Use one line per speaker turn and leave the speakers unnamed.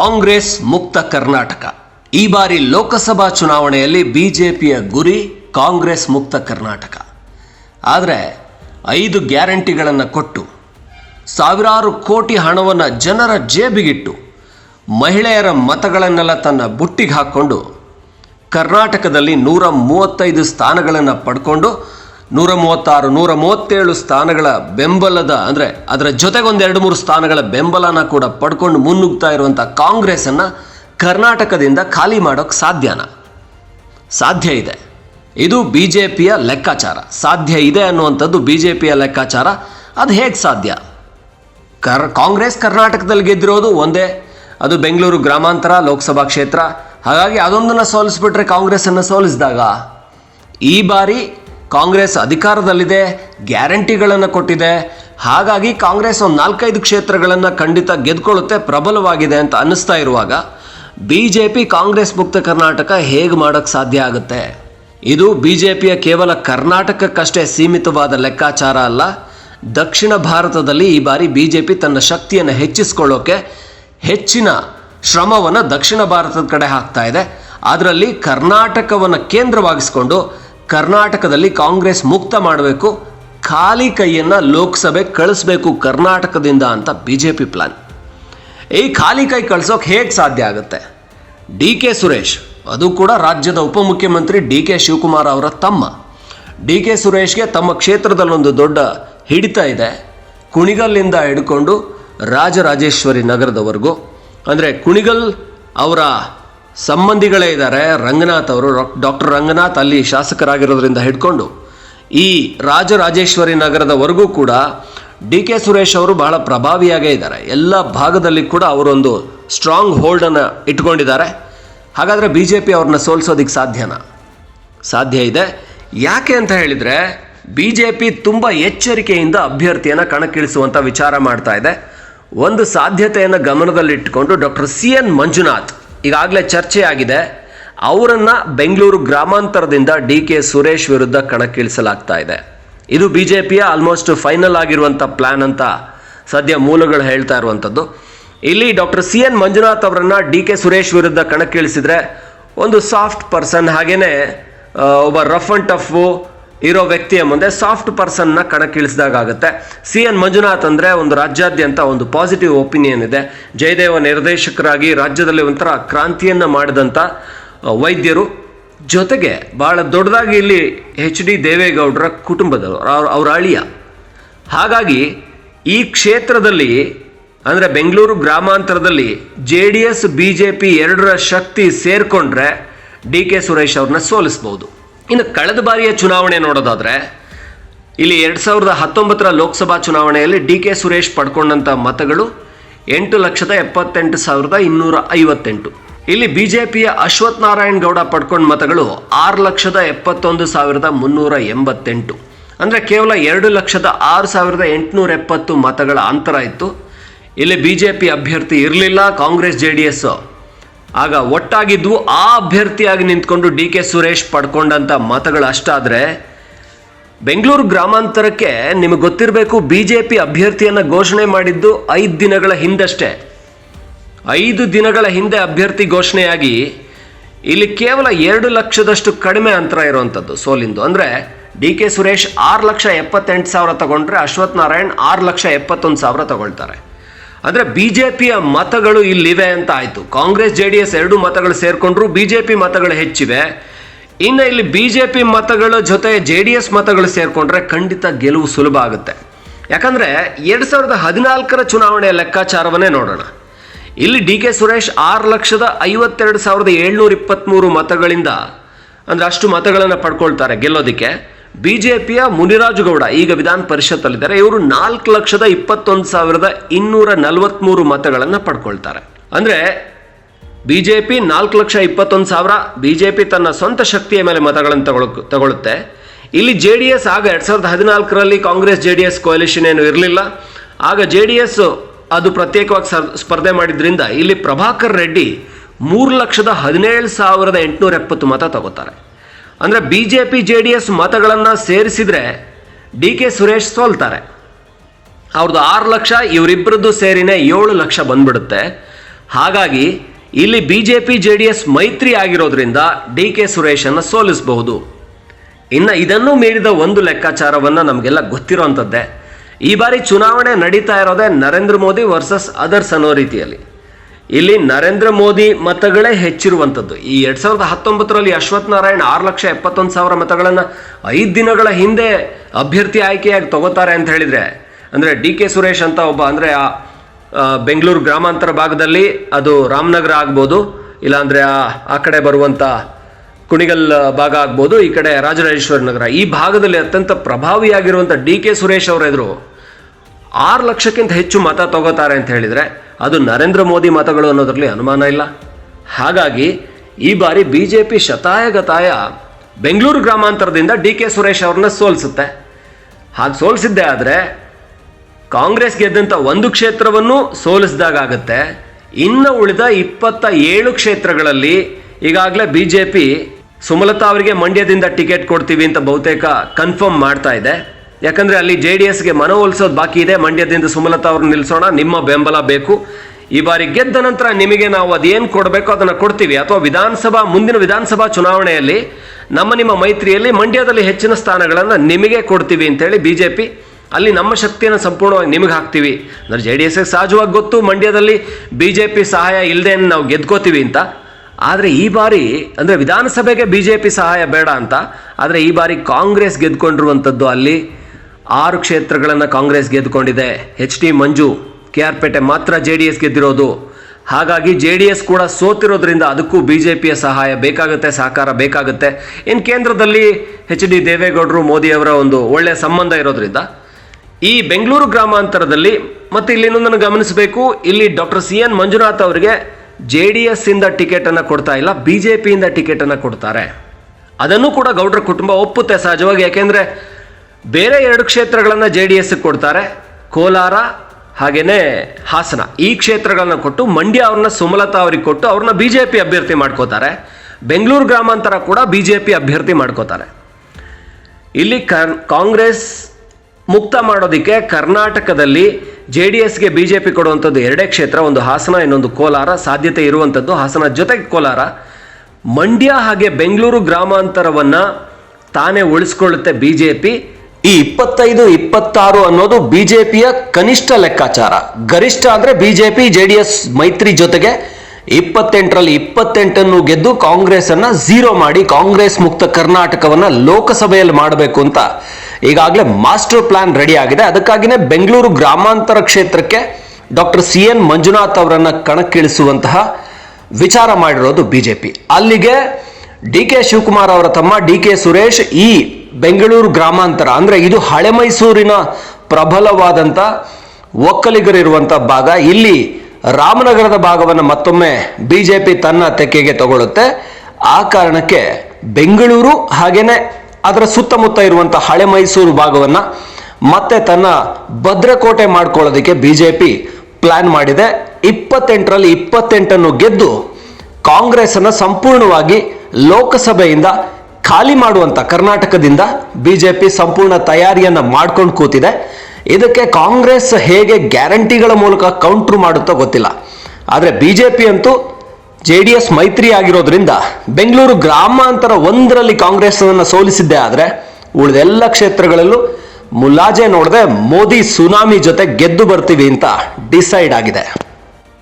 ಕಾಂಗ್ರೆಸ್ ಮುಕ್ತ ಕರ್ನಾಟಕ. ಈ ಬಾರಿ ಲೋಕಸಭಾ ಚುನಾವಣೆಯಲ್ಲಿ ಬಿಜೆಪಿಯ ಗುರಿ ಕಾಂಗ್ರೆಸ್ ಮುಕ್ತ ಕರ್ನಾಟಕ. ಆದರೆ ಐದು ಗ್ಯಾರಂಟಿಗಳನ್ನು ಕೊಟ್ಟು, ಸಾವಿರಾರು ಕೋಟಿ ಹಣವನ್ನು ಜನರ ಜೇಬಿಗಿಟ್ಟು, ಮಹಿಳೆಯರ ಮತಗಳನ್ನೆಲ್ಲ ತನ್ನ ಬುಟ್ಟಿಗೆ ಹಾಕ್ಕೊಂಡು ಕರ್ನಾಟಕದಲ್ಲಿ ನೂರ ಮೂವತ್ತೈದು ಸ್ಥಾನಗಳನ್ನು ಪಡ್ಕೊಂಡು ನೂರ ಮೂವತ್ತಾರು ನೂರ ಮೂವತ್ತೇಳು ಸ್ಥಾನಗಳ ಬೆಂಬಲದ, ಅಂದರೆ ಅದರ ಜೊತೆಗೊಂದು ಎರಡು ಮೂರು ಸ್ಥಾನಗಳ ಬೆಂಬಲನ ಕೂಡ ಪಡ್ಕೊಂಡು ಮುನ್ನುಗ್ತಾ ಇರುವಂಥ ಕಾಂಗ್ರೆಸ್ಸನ್ನು ಕರ್ನಾಟಕದಿಂದ ಖಾಲಿ ಮಾಡೋಕ್ಕೆ ಸಾಧ್ಯನಾ? ಸಾಧ್ಯ ಇದೆ. ಇದು ಬಿ ಜೆ ಪಿಯ ಲೆಕ್ಕಾಚಾರ. ಸಾಧ್ಯ ಇದೆ ಅನ್ನುವಂಥದ್ದು ಬಿ ಜೆ ಪಿಯ ಲೆಕ್ಕಾಚಾರ. ಅದು ಹೇಗೆ ಸಾಧ್ಯ? ಕರ್, ಕಾಂಗ್ರೆಸ್ ಕರ್ನಾಟಕದಲ್ಲಿ ಗೆದ್ದಿರೋದು ಒಂದೇ. ಅದು ಬೆಂಗಳೂರು ಗ್ರಾಮಾಂತರ, ಲೋಕಸಭಾ ಕ್ಷೇತ್ರ. ಹಾಗಾಗಿ ಅದೊಂದನ್ನು ಸೋಲಿಸ್ಬಿಟ್ರೆ ಕಾಂಗ್ರೆಸ್ಸನ್ನು ಸೋಲಿಸಿದಾಗ ಈ ಬಾರಿ ಕಾಂಗ್ರೆಸ್ ಅಧಿಕಾರದಲ್ಲಿದೆ, ಗ್ಯಾರಂಟಿಗಳನ್ನು ಕೊಟ್ಟಿದೆ. ಹಾಗಾಗಿ ಕಾಂಗ್ರೆಸ್ ಒಂದು ನಾಲ್ಕೈದು ಕ್ಷೇತ್ರಗಳನ್ನು ಖಂಡಿತ ಗೆದ್ಕೊಳ್ಳುತ್ತೆ, ಪ್ರಬಲವಾಗಿದೆ ಅಂತ ಅನ್ನಿಸ್ತಾ ಇರುವಾಗ ಬಿ ಜೆ ಪಿ ಕಾಂಗ್ರೆಸ್ ಮುಕ್ತ ಕರ್ನಾಟಕ ಹೇಗೆ ಮಾಡೋಕ್ಕೆ ಸಾಧ್ಯ ಆಗುತ್ತೆ? ಇದು ಬಿ ಜೆ ಪಿಯ ಕೇವಲ ಕರ್ನಾಟಕಕ್ಕಷ್ಟೇ ಸೀಮಿತವಾದ ಲೆಕ್ಕಾಚಾರ ಅಲ್ಲ, ದಕ್ಷಿಣ ಭಾರತದಲ್ಲಿ ಈ ಬಾರಿ ಬಿ ಜೆ ಪಿ ತನ್ನ ಶಕ್ತಿಯನ್ನು ಹೆಚ್ಚಿಸ್ಕೊಳ್ಳೋಕೆ ಹೆಚ್ಚಿನ ಶ್ರಮವನ್ನು ದಕ್ಷಿಣ ಭಾರತದ ಕಡೆ ಹಾಕ್ತಾ ಇದೆ. ಅದರಲ್ಲಿ ಕರ್ನಾಟಕವನ್ನು ಕೇಂದ್ರವಾಗಿಸ್ಕೊಂಡು ಕರ್ನಾಟಕದಲ್ಲಿ ಕಾಂಗ್ರೆಸ್ ಮುಕ್ತ ಮಾಡಬೇಕು, ಖಾಲಿ ಕೈಯನ್ನು ಲೋಕಸಭೆ ಕಳಿಸ್ಬೇಕು ಕರ್ನಾಟಕದಿಂದ ಅಂತ ಬಿ ಜೆ ಪಿ ಪ್ಲಾನ್ ಈ ಖಾಲಿ ಕೈ ಕಳ್ಸೋಕೆ ಹೇಗೆ ಸಾಧ್ಯ ಆಗುತ್ತೆ? ಡಿ ಕೆ ಸುರೇಶ್, ಅದು ಕೂಡ ರಾಜ್ಯದ ಉಪಮುಖ್ಯಮಂತ್ರಿ ಡಿ ಕೆ ಶಿವಕುಮಾರ್ ಅವರ ತಮ್ಮ. ಡಿ ಕೆ ಸುರೇಶ್ಗೆ ತಮ್ಮ ಕ್ಷೇತ್ರದಲ್ಲೊಂದು ದೊಡ್ಡ ಹಿಡಿತ ಇದೆ. ಕುಣಿಗಲ್ಲಿಂದ ಹಿಡ್ಕೊಂಡು ರಾಜರಾಜೇಶ್ವರಿ ನಗರದವರೆಗೂ. ಅಂದರೆ ಕುಣಿಗಲ್ ಅವರ ಸಂಬಂಧಿಗಳೇ ಇದ್ದಾರೆ. ರಂಗನಾಥ್ ಅವರು ಡಾಕ್ಟರ್ ರಂಗನಾಥ್ ಅಲ್ಲಿ ಶಾಸಕರಾಗಿರೋದ್ರಿಂದ ಹಿಡ್ಕೊಂಡು. ಈ ರಾಜರಾಜೇಶ್ವರಿ ನಗರದವರೆಗೂ ಕೂಡ ಡಿ ಕೆ ಸುರೇಶ್ ಅವರು ಬಹಳ ಪ್ರಭಾವಿಯಾಗೇ ಇದ್ದಾರೆ. ಎಲ್ಲ ಭಾಗದಲ್ಲಿ ಕೂಡ ಅವರೊಂದು ಸ್ಟ್ರಾಂಗ್ ಹೋಲ್ಡನ್ನು ಇಟ್ಕೊಂಡಿದ್ದಾರೆ. ಹಾಗಾದರೆ ಬಿ ಜೆ ಪಿ ಅವ್ರನ್ನ ಸೋಲಿಸೋದಕ್ಕೆ ಸಾಧ್ಯನಾ? ಸಾಧ್ಯ ಇದೆ. ಯಾಕೆ ಅಂತ ಹೇಳಿದರೆ ಬಿ ಜೆ ಪಿ ತುಂಬ ಎಚ್ಚರಿಕೆಯಿಂದ ಅಭ್ಯರ್ಥಿಯನ್ನು ಕಣಕ್ಕಿಳಿಸುವಂಥ ವಿಚಾರ ಮಾಡ್ತಾ ಇದೆ. ಒಂದು ಸಾಧ್ಯತೆಯನ್ನು ಗಮನದಲ್ಲಿಟ್ಟುಕೊಂಡು ಡಾಕ್ಟರ್ ಸಿ ಎನ್ ಮಂಜುನಾಥ್ ಈಗಾಗಲೇ ಚರ್ಚೆ ಆಗಿದೆ. ಅವರನ್ನು ಬೆಂಗಳೂರು ಗ್ರಾಮಾಂತರದಿಂದ ಡಿ ಕೆ ಸುರೇಶ್ ವಿರುದ್ಧ ಕಣಕ್ಕಿಳಿಸಲಾಗ್ತಾ ಇದೆ. ಇದು ಬಿ ಜೆ ಪಿಯ ಆಲ್ಮೋಸ್ಟ್ ಫೈನಲ್ ಆಗಿರುವಂಥ ಪ್ಲ್ಯಾನ್ ಅಂತ ಸದ್ಯ ಮೂಲಗಳು ಹೇಳ್ತಾ ಇರುವಂಥದ್ದು ಇಲ್ಲಿ ಡಾಕ್ಟರ್ ಸಿ ಎನ್ ಮಂಜುನಾಥ್ ಅವರನ್ನು ಡಿ ಕೆ ಸುರೇಶ್ ವಿರುದ್ಧ ಕಣಕ್ಕಿಳಿಸಿದ್ರೆ ಒಂದು ಸಾಫ್ಟ್ ಪರ್ಸನ್ ಹಾಗೇನೆ ಒಬ್ಬ ರಫ್ ಅಂಡ್ ಟಫ್ ಇರೋ ವ್ಯಕ್ತಿಯ ಮುಂದೆ ಸಾಫ್ಟ್ ಪರ್ಸನ್ನ ಕಣಕ್ಕಿಳಿಸಿದಾಗ ಆಗುತ್ತೆ. ಸಿ ಎನ್ ಮಂಜುನಾಥ್ ಅಂದರೆ ಒಂದು ರಾಜ್ಯಾದ್ಯಂತ ಒಂದು ಪಾಸಿಟಿವ್ ಒಪಿನಿಯನ್ ಇದೆ. ಜಯದೇವ ನಿರ್ದೇಶಕರಾಗಿ ರಾಜ್ಯದಲ್ಲಿ ಒಂಥರ ಕ್ರಾಂತಿಯನ್ನು ಮಾಡಿದಂಥ ವೈದ್ಯರು. ಜೊತೆಗೆ ಭಾಳ ದೊಡ್ಡದಾಗಿ ಇಲ್ಲಿ ಎಚ್ ಡಿ ದೇವೇಗೌಡರ ಕುಟುಂಬದವರು ಅವ್ರ ಅಳಿಯ. ಹಾಗಾಗಿ ಈ ಕ್ಷೇತ್ರದಲ್ಲಿ, ಅಂದರೆ Bengaluru ಗ್ರಾಮಾಂತರದಲ್ಲಿ J D S, B J P ಎರಡರ ಶಕ್ತಿ ಸೇರಿಕೊಂಡ್ರೆ ಡಿ ಕೆ ಸುರೇಶ್ ಅವ್ರನ್ನ ಸೋಲಿಸ್ಬೋದು. ಇನ್ನು ಕಳೆದ ಬಾರಿಯ ಚುನಾವಣೆ ನೋಡೋದಾದ್ರೆ, ಇಲ್ಲಿ ಎರಡು ಸಾವಿರದ ಹತ್ತೊಂಬತ್ತರ ಲೋಕಸಭಾ ಚುನಾವಣೆಯಲ್ಲಿ ಡಿ ಕೆ ಸುರೇಶ್ ಪಡ್ಕೊಂಡಂಥ ಮತಗಳು ಎಂಟು ಲಕ್ಷದ ಎಪ್ಪತ್ತೆಂಟು ಸಾವಿರದ ಇನ್ನೂರ ಐವತ್ತೆಂಟು. ಇಲ್ಲಿ ಬಿ ಜೆ ಪಿಯ ಅಶ್ವಥ್ ನಾರಾಯಣ್ ಗೌಡ ಪಡ್ಕೊಂಡ ಮತಗಳು ಆರು ಲಕ್ಷದ ಎಪ್ಪತ್ತೊಂದು ಸಾವಿರದ ಮುನ್ನೂರ ಎಂಬತ್ತೆಂಟು. ಅಂದರೆ ಕೇವಲ ಎರಡು ಲಕ್ಷದ ಆರು ಸಾವಿರದ ಎಂಟುನೂರ ಎಪ್ಪತ್ತು ಮತಗಳ ಅಂತರ ಇತ್ತು. ಇಲ್ಲಿ ಬಿ ಜೆ ಪಿ ಅಭ್ಯರ್ಥಿ ಇರಲಿಲ್ಲ, ಕಾಂಗ್ರೆಸ್, ಜೆ ಡಿ ಎಸ್ ಆಗ ಒಟ್ಟಾಗಿದ್ದು ಆ ಅಭ್ಯರ್ಥಿಯಾಗಿ ನಿಂತ್ಕೊಂಡು ಡಿ ಕೆ ಸುರೇಶ್ ಪಡ್ಕೊಂಡಂಥ ಮತಗಳು ಅಷ್ಟಾದರೆ, ಬೆಂಗಳೂರು ಗ್ರಾಮಾಂತರಕ್ಕೆ ನಿಮಗೆ ಗೊತ್ತಿರಬೇಕು ಬಿ ಜೆ ಪಿ ಅಭ್ಯರ್ಥಿಯನ್ನು ಘೋಷಣೆ ಮಾಡಿದ್ದು ಐದು ದಿನಗಳ ಹಿಂದಷ್ಟೇ. ಐದು ದಿನಗಳ ಹಿಂದೆ ಅಭ್ಯರ್ಥಿ ಘೋಷಣೆಯಾಗಿ ಇಲ್ಲಿ ಕೇವಲ ಎರಡು ಲಕ್ಷದಷ್ಟು ಕಡಿಮೆ ಅಂತರ ಇರುವಂಥದ್ದು ಸೋಲಿಂದು. ಅಂದರೆ ಡಿ ಕೆ ಸುರೇಶ್ ಆರು ಲಕ್ಷ ಎಪ್ಪತ್ತೆಂಟು ಸಾವಿರ ತಗೊಂಡ್ರೆ ಅಶ್ವಥ್ ನಾರಾಯಣ್ ಆರು ಲಕ್ಷ ಎಪ್ಪತ್ತೊಂದು ಸಾವಿರ ತಗೊಳ್ತಾರೆ. ಅಂದರೆ ಬಿ ಜೆ ಮತಗಳು ಇಲ್ಲಿವೆ ಅಂತ ಆಯಿತು ಕಾಂಗ್ರೆಸ್ ಜೆ ಡಿ ಎಸ್ ಎರಡು ಮತಗಳು ಸೇರ್ಕೊಂಡ್ರು ಬಿ ಜೆ ಪಿ ಮತಗಳು ಹೆಚ್ಚಿವೆ. ಇನ್ನು ಇಲ್ಲಿ ಬಿ ಜೆ ಪಿ ಮತಗಳ ಜೊತೆ ಜೆ ಡಿ ಎಸ್ ಮತಗಳು ಸೇರಿಕೊಂಡ್ರೆ ಖಂಡಿತ ಗೆಲುವು ಸುಲಭ ಆಗುತ್ತೆ. ಯಾಕಂದರೆ ಎರಡು ಸಾವಿರದ ಹದಿನಾಲ್ಕರ ಚುನಾವಣೆಯ ಲೆಕ್ಕಾಚಾರವನ್ನೇ ನೋಡೋಣ. ಇಲ್ಲಿ ಡಿ ಕೆ ಸುರೇಶ್ ಆರು ಲಕ್ಷದ ಐವತ್ತೆರಡು ಸಾವಿರದ ಏಳ್ನೂರ ಇಪ್ಪತ್ತ್ಮೂರು ಮತಗಳಿಂದ ಅಂದರೆ ಅಷ್ಟು ಮತಗಳನ್ನು ಪಡ್ಕೊಳ್ತಾರೆ ಗೆಲ್ಲೋದಕ್ಕೆ. ಬಿ ಜೆ ಪಿಯ ಮುನಿರಾಜು ಗೌಡ ಈಗ ವಿಧಾನ ಪರಿಷತ್ತಲ್ಲಿದ್ದಾರೆ ಇವರು ನಾಲ್ಕು ಲಕ್ಷದ ಇಪ್ಪತ್ತೊಂದು ಸಾವಿರದ ಇನ್ನೂರ ನಲವತ್ತ್ಮೂರು ಮತಗಳನ್ನು ಪಡ್ಕೊಳ್ತಾರೆ. ಅಂದರೆ ಪಿ ನಾಲ್ಕು ಲಕ್ಷ ಇಪ್ಪತ್ತೊಂದು ಸಾವಿರ ಬಿ ಜೆ ಪಿ ತನ್ನ ಸ್ವಂತ ಶಕ್ತಿಯ ಮೇಲೆ ಮತಗಳನ್ನು ತಗೊಳ್ ತಗೊಳುತ್ತೆ ಇಲ್ಲಿ ಜೆ ಡಿ ಎಸ್ ಆಗ ಎರಡು ಸಾವಿರದ ಹದಿನಾಲ್ಕರಲ್ಲಿ Congress J D S coalition ಏನು ಇರಲಿಲ್ಲ. ಆಗ ಜೆ ಡಿ ಎಸ್ ಅದು ಪ್ರತ್ಯೇಕವಾಗಿ ಸ್ಪರ್ಧೆ ಮಾಡಿದ್ರಿಂದ ಇಲ್ಲಿ ಪ್ರಭಾಕರ್ ರೆಡ್ಡಿ ಮೂರು ಲಕ್ಷದ ಹದಿನೇಳು ಸಾವಿರದ ಎಂಟುನೂರ ಎಪ್ಪತ್ತು ಮತ ತಗೋತಾರೆ. ಅಂದರೆ B J P J D S ಮತಗಳನ್ನು ಸೇರಿಸಿದರೆ ಡಿ ಕೆ ಸುರೇಶ್ ಸೋಲ್ತಾರೆ. ಅವ್ರದ್ದು ಆರು ಲಕ್ಷ ಇವರಿಬ್ಬರದ್ದು ಸೇರಿನೇ ಏಳು ಲಕ್ಷ ಬಂದ್ಬಿಡುತ್ತೆ. ಹಾಗಾಗಿ ಇಲ್ಲಿ B J P J D S ಮೈತ್ರಿ ಆಗಿರೋದ್ರಿಂದ ಡಿ ಕೆ ಸುರೇಶನ್ನು ಸೋಲಿಸಬಹುದು. ಇನ್ನು ಇದನ್ನು ಮೀರಿದ ಒಂದು ಲೆಕ್ಕಾಚಾರವನ್ನು ನಮಗೆಲ್ಲ ಗೊತ್ತಿರೋವಂಥದ್ದೇ ಈ ಬಾರಿ ಚುನಾವಣೆ ನಡೀತಾ ಇರೋದೇ ನರೇಂದ್ರ ಮೋದಿ ವರ್ಸಸ್ ಅದರ್ಸ್ ಅನ್ನೋ ರೀತಿಯಲ್ಲಿ. ಇಲ್ಲಿ ನರೇಂದ್ರ ಮೋದಿ ಮತಗಳೇ ಹೆಚ್ಚಿರುವಂಥದ್ದು ಈ ಎರಡು ಸಾವಿರದ ಹತ್ತೊಂಬತ್ತರಲ್ಲಿ ಅಶ್ವಥ್ ನಾರಾಯಣ್ ಆರು ಲಕ್ಷ ಎಪ್ಪತ್ತೊಂದು ಸಾವಿರ ಮತಗಳನ್ನು ಐದು ದಿನಗಳ ಹಿಂದೆ ಅಭ್ಯರ್ಥಿ ಆಯ್ಕೆಯಾಗಿ ತಗೋತಾರೆ ಅಂತ ಹೇಳಿದರೆ, ಅಂದರೆ ಡಿ ಕೆ ಸುರೇಶ್ ಅಂತ ಒಬ್ಬ, ಅಂದರೆ ಆ ಬೆಂಗಳೂರು ಗ್ರಾಮಾಂತರ ಭಾಗದಲ್ಲಿ ಅದು ರಾಮನಗರ ಆಗ್ಬೋದು, ಇಲ್ಲಾಂದರೆ ಆ ಆ ಕಡೆ ಬರುವಂಥ ಕುಣಿಗಲ್ ಭಾಗ ಆಗ್ಬೋದು, ಈ ಕಡೆ ರಾಜರಾಜೇಶ್ವರಿ ನಗರ. ಈ ಭಾಗದಲ್ಲಿ ಅತ್ಯಂತ ಪ್ರಭಾವಿಯಾಗಿರುವಂಥ ಡಿ ಕೆ ಸುರೇಶ್ ಅವರ ಎದುರು ಆರು ಲಕ್ಷಕ್ಕಿಂತ ಹೆಚ್ಚು ಮತ ತಗೋತಾರೆ ಅಂತ ಹೇಳಿದರೆ ಅದು ನರೇಂದ್ರ ಮೋದಿ ಮತಗಳು ಅನ್ನೋದರಲ್ಲಿ ಅನುಮಾನ ಇಲ್ಲ. ಹಾಗಾಗಿ ಈ ಬಾರಿ ಬಿ ಜೆ ಪಿ ಶತಾಯಗತಾಯ ಬೆಂಗಳೂರು ಗ್ರಾಮಾಂತರದಿಂದ ಡಿ ಕೆ ಸುರೇಶ್ ಅವ್ರನ್ನ ಸೋಲಿಸುತ್ತೆ. ಹಾಗೆ ಸೋಲಿಸಿದ್ದೇ ಆದರೆ ಕಾಂಗ್ರೆಸ್ ಗೆದ್ದಂಥ ಒಂದು ಕ್ಷೇತ್ರವನ್ನು ಸೋಲಿಸಿದಾಗತ್ತೆ ಇನ್ನು ಉಳಿದ ಇಪ್ಪತ್ತ ಏಳು ಕ್ಷೇತ್ರಗಳಲ್ಲಿ ಈಗಾಗಲೇ ಬಿ ಜೆ ಪಿ ಸುಮಲತಾ ಅವರಿಗೆ ಮಂಡ್ಯದಿಂದ ಟಿಕೆಟ್ ಕೊಡ್ತೀವಿ ಅಂತ ಬಹುತೇಕ ಕನ್ಫರ್ಮ್ ಮಾಡ್ತಾ ಇದೆ. ಯಾಕಂದರೆ ಅಲ್ಲಿ ಜೆ ಡಿ ಎಸ್ಗೆ ಮನವೊಲಿಸೋದು ಬಾಕಿ ಇದೆ. ಮಂಡ್ಯದಿಂದ ಸುಮಲತಾ ಅವ್ರನ್ನ ನಿಲ್ಲಿಸೋಣ ನಿಮ್ಮ ಬೆಂಬಲ ಬೇಕು. ಈ ಬಾರಿ ಗೆದ್ದ ನಂತರ ನಿಮಗೆ ನಾವು ಅದೇನು ಕೊಡಬೇಕು ಅದನ್ನು ಕೊಡ್ತೀವಿ. ಅಥವಾ ವಿಧಾನಸಭಾ, ಮುಂದಿನ ವಿಧಾನಸಭಾ ಚುನಾವಣೆಯಲ್ಲಿ ನಮ್ಮ ನಿಮ್ಮ ಮೈತ್ರಿಯಲ್ಲಿ ಮಂಡ್ಯದಲ್ಲಿ ಹೆಚ್ಚಿನ ಸ್ಥಾನಗಳನ್ನು ನಿಮಗೆ ಕೊಡ್ತೀವಿ ಅಂತೇಳಿ ಬಿ ಜೆ ಪಿ ಅಲ್ಲಿ ನಮ್ಮ ಶಕ್ತಿಯನ್ನು ಸಂಪೂರ್ಣವಾಗಿ ನಿಮಗೆ ಹಾಕ್ತೀವಿ. ಅಂದರೆ ಜೆ ಡಿ ಎಸ್ಗೆ ಸಹಜವಾಗಿ ಗೊತ್ತು, ಮಂಡ್ಯದಲ್ಲಿ ಬಿ ಜೆ ಪಿ ಸಹಾಯ ಇಲ್ಲದೆ ನಾವು ಗೆದ್ಕೋತೀವಿ ಅಂತ. ಆದರೆ ಈ ಬಾರಿ, ಅಂದರೆ ವಿಧಾನಸಭೆಗೆ ಬಿ ಜೆ ಪಿ ಸಹಾಯ ಬೇಡ ಅಂತ. ಆದರೆ ಈ ಬಾರಿ ಕಾಂಗ್ರೆಸ್ ಗೆದ್ಕೊಂಡಿರುವಂಥದ್ದು ಅಲ್ಲಿ ಆರು ಕ್ಷೇತ್ರಗಳನ್ನು Congress ಗೆದ್ದುಕೊಂಡಿದೆ. H D Manju K R Pete ಮಾತ್ರ ಜೆ ಡಿ ಎಸ್ ಗೆದ್ದಿರೋದು. ಹಾಗಾಗಿ ಜೆ ಡಿ ಎಸ್ ಕೂಡ ಸೋತಿರೋದ್ರಿಂದ ಅದಕ್ಕೂ ಬಿ ಜೆ ಪಿಯ ಸಹಾಯ ಬೇಕಾಗುತ್ತೆ, ಸಹಕಾರ ಬೇಕಾಗುತ್ತೆ. ಇನ್ನು ಕೇಂದ್ರದಲ್ಲಿ ಎಚ್ ಡಿ ದೇವೇಗೌಡರು ಮೋದಿಯವರ ಒಂದು ಒಳ್ಳೆಯ ಸಂಬಂಧ ಇರೋದ್ರಿಂದ ಈ ಬೆಂಗಳೂರು ಗ್ರಾಮಾಂತರದಲ್ಲಿ ಮತ್ತು ಇಲ್ಲಿ ಇನ್ನೊಂದನ್ನು ಗಮನಿಸಬೇಕು. ಇಲ್ಲಿ ಡಾಕ್ಟರ್ ಸಿ ಎನ್ ಮಂಜುನಾಥ್ ಅವರಿಗೆ ಜೆ ಡಿ ಎಸ್ ಇಂದ ಟಿಕೆಟ್ ಅನ್ನು ಕೊಡ್ತಾ ಇಲ್ಲ ಬಿ ಜೆ ಪಿಯಿಂದ ಟಿಕೆಟನ್ನು ಕೊಡ್ತಾರೆ. ಅದನ್ನು ಕೂಡ ಗೌಡ್ರ ಕುಟುಂಬ ಒಪ್ಪುತ್ತೆ ಸಹಜವಾಗಿ. ಯಾಕೆಂದ್ರೆ ಬೇರೆ ಎರಡು ಕ್ಷೇತ್ರಗಳನ್ನು ಜೆ ಡಿ ಎಸ್ಗೆ ಕೊಡ್ತಾರೆ, ಕೋಲಾರ ಹಾಗೆಯೇ ಹಾಸನ. ಈ ಕ್ಷೇತ್ರಗಳನ್ನ ಕೊಟ್ಟು ಮಂಡ್ಯ ಅವ್ರನ್ನ ಸುಮಲತಾ ಅವ್ರಿಗೆ ಕೊಟ್ಟು ಅವ್ರನ್ನ ಬಿ ಜೆ ಪಿ ಅಭ್ಯರ್ಥಿ ಮಾಡ್ಕೋತಾರೆ. ಬೆಂಗಳೂರು ಗ್ರಾಮಾಂತರ ಕೂಡ ಬಿ ಜೆ ಪಿ ಅಭ್ಯರ್ಥಿ ಮಾಡ್ಕೋತಾರೆ. ಇಲ್ಲಿ ಕಾಂಗ್ರೆಸ್ ಮುಕ್ತ ಮಾಡೋದಕ್ಕೆ ಕರ್ನಾಟಕದಲ್ಲಿ ಜೆ ಡಿ ಎಸ್ಗೆ ಬಿ ಜೆ ಪಿ ಕೊಡುವಂಥದ್ದು ಎರಡೇ ಕ್ಷೇತ್ರ, ಒಂದು ಹಾಸನ, ಇನ್ನೊಂದು ಕೋಲಾರ. ಸಾಧ್ಯತೆ ಇರುವಂಥದ್ದು ಹಾಸನ ಜೊತೆಗೆ ಕೋಲಾರ. ಮಂಡ್ಯ ಹಾಗೆ ಬೆಂಗಳೂರು ಗ್ರಾಮಾಂತರವನ್ನು ತಾನೇ ಉಳಿಸ್ಕೊಳ್ಳುತ್ತೆ ಬಿ ಜೆ ಪಿ. ಈ ಇಪ್ಪತ್ತೈದು, ಇಪ್ಪತ್ತಾರು ಅನ್ನೋದು ಬಿಜೆಪಿಯ ಕನಿಷ್ಠ ಲೆಕ್ಕಾಚಾರ. ಗರಿಷ್ಠ ಅಂದ್ರೆ ಬಿಜೆಪಿ ಎಸ್ ಮೈತ್ರಿ ಜೊತೆಗೆ ಇಪ್ಪತ್ತೆಂಟರಲ್ಲಿ ಇಪ್ಪತ್ತೆಂಟನ್ನು ಗೆದ್ದು ಕಾಂಗ್ರೆಸ್ ಅನ್ನ ಝೀರೋ ಮಾಡಿ ಕಾಂಗ್ರೆಸ್ ಮುಕ್ತ ಕರ್ನಾಟಕವನ್ನ ಲೋಕಸಭೆಯಲ್ಲಿ ಮಾಡಬೇಕು ಅಂತ ಈಗಾಗಲೇ ಮಾಸ್ಟರ್ ಪ್ಲಾನ್ ರೆಡಿ ಆಗಿದೆ. ಅದಕ್ಕಾಗಿನೇ ಬೆಂಗಳೂರು ಗ್ರಾಮಾಂತರ ಕ್ಷೇತ್ರಕ್ಕೆ ಡಾಕ್ಟರ್ ಸಿ ಎನ್ ಮಂಜುನಾಥ್ ಅವರನ್ನ ಕಣಕ್ಕಿಳಿಸುವಂತಹ ವಿಚಾರ ಮಾಡಿರೋದು ಬಿಜೆಪಿ. ಅಲ್ಲಿಗೆ ಡಿ ಕೆ ಶಿವಕುಮಾರ್ ಅವರ ತಮ್ಮ, ಡಿ ಕೆ ಸುರೇಶ್ ಈ ಬೆಂಗಳೂರು ಗ್ರಾಮಾಂತರ, ಅಂದ್ರೆ ಇದು ಹಳೆ ಮೈಸೂರಿನ ಪ್ರಬಲವಾದಂಥ ಒಕ್ಕಲಿಗರಿರುವಂಥ ಭಾಗ. ಇಲ್ಲಿ ರಾಮನಗರದ ಭಾಗವನ್ನು ಮತ್ತೊಮ್ಮೆ ಬಿಜೆಪಿ ತನ್ನ ತೆಕ್ಕೆಗೆ ತಗೊಳ್ಳುತ್ತೆ ಆ ಕಾರಣಕ್ಕೆ ಬೆಂಗಳೂರು ಹಾಗೇನೆ ಅದರ ಸುತ್ತಮುತ್ತ ಇರುವಂಥ ಹಳೆ ಮೈಸೂರು ಭಾಗವನ್ನ ಮತ್ತೆ ತನ್ನ ಭದ್ರಕೋಟೆ ಮಾಡ್ಕೊಳ್ಳೋದಕ್ಕೆ ಬಿಜೆಪಿ ಪ್ಲಾನ್ ಮಾಡಿದೆ. ಇಪ್ಪತ್ತೆಂಟರಲ್ಲಿ ಇಪ್ಪತ್ತೆಂಟನ್ನು ಗೆದ್ದು ಕಾಂಗ್ರೆಸ್ ಅನ್ನ ಸಂಪೂರ್ಣವಾಗಿ ಲೋಕಸಭೆಯಿಂದ ಖಾಲಿ ಮಾಡುವಂತ ಕರ್ನಾಟಕದಿಂದ ಬಿಜೆಪಿ ಸಂಪೂರ್ಣ ತಯಾರಿಯನ್ನ ಮಾಡ್ಕೊಂಡು ಕೂತಿದೆ. ಇದಕ್ಕೆ ಕಾಂಗ್ರೆಸ್ ಹೇಗೆ ಗ್ಯಾರಂಟಿಗಳ ಮೂಲಕ ಕೌಂಟ್ರ್ ಮಾಡುತ್ತೋ ಗೊತ್ತಿಲ್ಲ. ಆದರೆ ಬಿಜೆಪಿ ಅಂತೂ ಜೆ ಡಿ ಎಸ್ ಮೈತ್ರಿ ಆಗಿರೋದ್ರಿಂದ ಬೆಂಗಳೂರು ಗ್ರಾಮಾಂತರ ಒಂದರಲ್ಲಿ ಕಾಂಗ್ರೆಸ್ ಅನ್ನು ಸೋಲಿಸಿದ್ದೇ ಆದರೆ ಉಳಿದೆಲ್ಲ ಕ್ಷೇತ್ರಗಳಲ್ಲೂ ಮುಲಾಜೆ ನೋಡದೆ ಮೋದಿ ಸುನಾಮಿ ಜೊತೆ ಗೆದ್ದು ಬರ್ತೀವಿ ಅಂತ ಡಿಸೈಡ್ ಆಗಿದೆ.